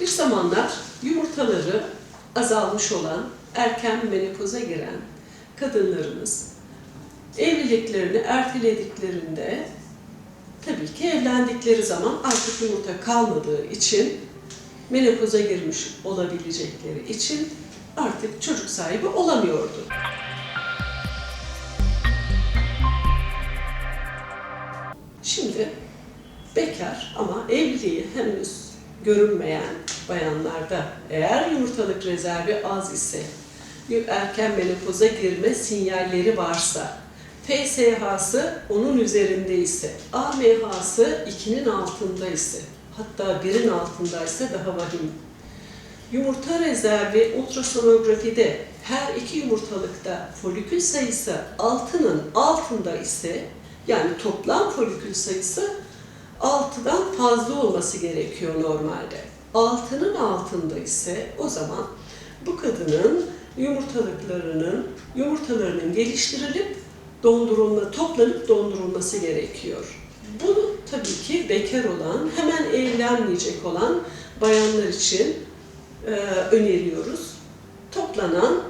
Bir zamanlar yumurtaları azalmış olan, erken menopoza giren kadınlarımız evliliklerini ertelediklerinde tabii ki evlendikleri zaman artık yumurta kalmadığı için menopoza girmiş olabilecekleri için artık çocuk sahibi olamıyordu. Şimdi bekar ama evliliği henüz görünmeyen bayanlarda eğer yumurtalık rezervi az ise, erken menopoza girme sinyalleri varsa, FSH'sı onun üzerinde ise, AMH'sı 2'nin altında ise, hatta 1'in altındaysa daha vahim. Yumurta rezervi ultrasonografide her iki yumurtalıkta folikül sayısı 6'nın altında ise, yani toplam folikül sayısı 6'dan fazla olması gerekiyor normalde. 6'nın altında ise o zaman bu kadının yumurtalıklarının, yumurtalarının geliştirilip dondurulma, toplanıp dondurulması gerekiyor. Bunu tabii ki bekar olan, hemen evlenmeyecek olan bayanlar için e, öneriyoruz. Toplanan,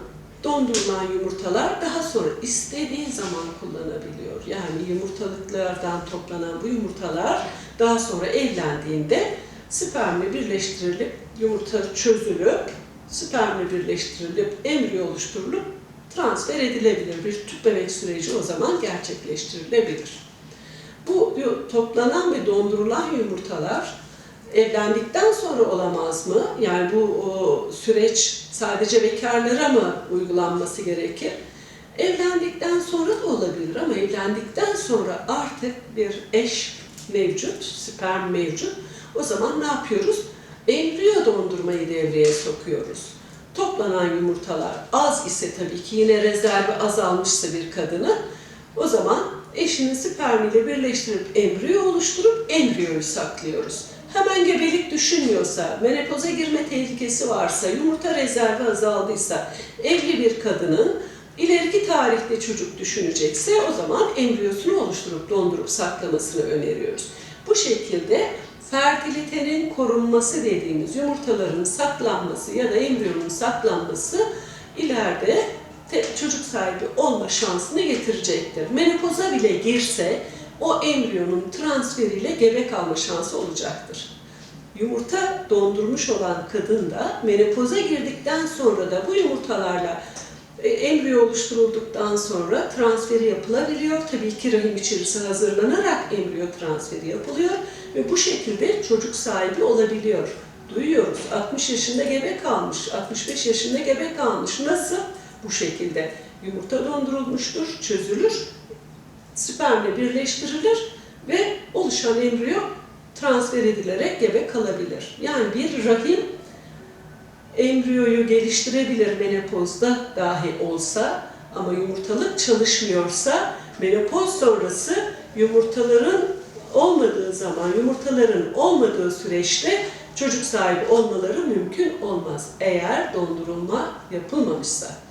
dondurulan yumurtalar daha sonra istediği zaman kullanabiliyor. Yani yumurtalıklardan toplanan bu yumurtalar daha sonra evlendiğinde spermle birleştirilip, yumurta çözülüp, spermle birleştirilip, embriyo oluşturulup transfer edilebilir. Bir tüp bebek süreci o zaman gerçekleştirilebilir. Bu toplanan ve dondurulan yumurtalar evlendikten sonra olamaz mı? Yani bu o, süreç sadece bekarlara mı uygulanması gerekir? Evlendikten sonra da olabilir ama evlendikten sonra artık bir eş mevcut, sperm mevcut. O zaman ne yapıyoruz? Embriyo dondurmayı devreye sokuyoruz. Toplanan yumurtalar az ise tabii ki yine rezervi azalmışsa bir kadının o zaman eşinin spermiyle birleştirip embriyo oluşturup embriyoyu saklıyoruz. Hemen gebelik düşünmüyorsa, menopoza girme tehlikesi varsa, yumurta rezervi azaldıysa, evli bir kadının ileriki tarihte çocuk düşünecekse o zaman embriyosunu oluşturup dondurup saklamasını öneriyoruz. Bu şekilde fertilitenin korunması dediğimiz yumurtaların saklanması ya da embriyonun saklanması ileride çocuk sahibi olma şansını getirecektir. Menopoza bile girse o embriyonun transferiyle gebe kalma şansı olacaktır. Yumurta dondurmuş olan kadın da menopoza girdikten sonra da bu yumurtalarla e, embriyo oluşturulduktan sonra transferi yapılabiliyor. Tabii ki rahim içerisi hazırlanarak embriyo transferi yapılıyor ve bu şekilde çocuk sahibi olabiliyor. Duyuyoruz 60 yaşında gebe kalmış, 65 yaşında gebe kalmış. Nasıl? Bu şekilde yumurta dondurulmuştur, çözülür, spermle birleştirilir ve oluşan embriyo transfer edilerek gebe kalabilir. Yani bir rahim embriyoyu geliştirebilir menopozda dahi olsa ama yumurtalık çalışmıyorsa menopoz sonrası yumurtaların olmadığı zaman, yumurtaların olmadığı süreçte çocuk sahibi olmaları mümkün olmaz eğer dondurulma yapılmamışsa.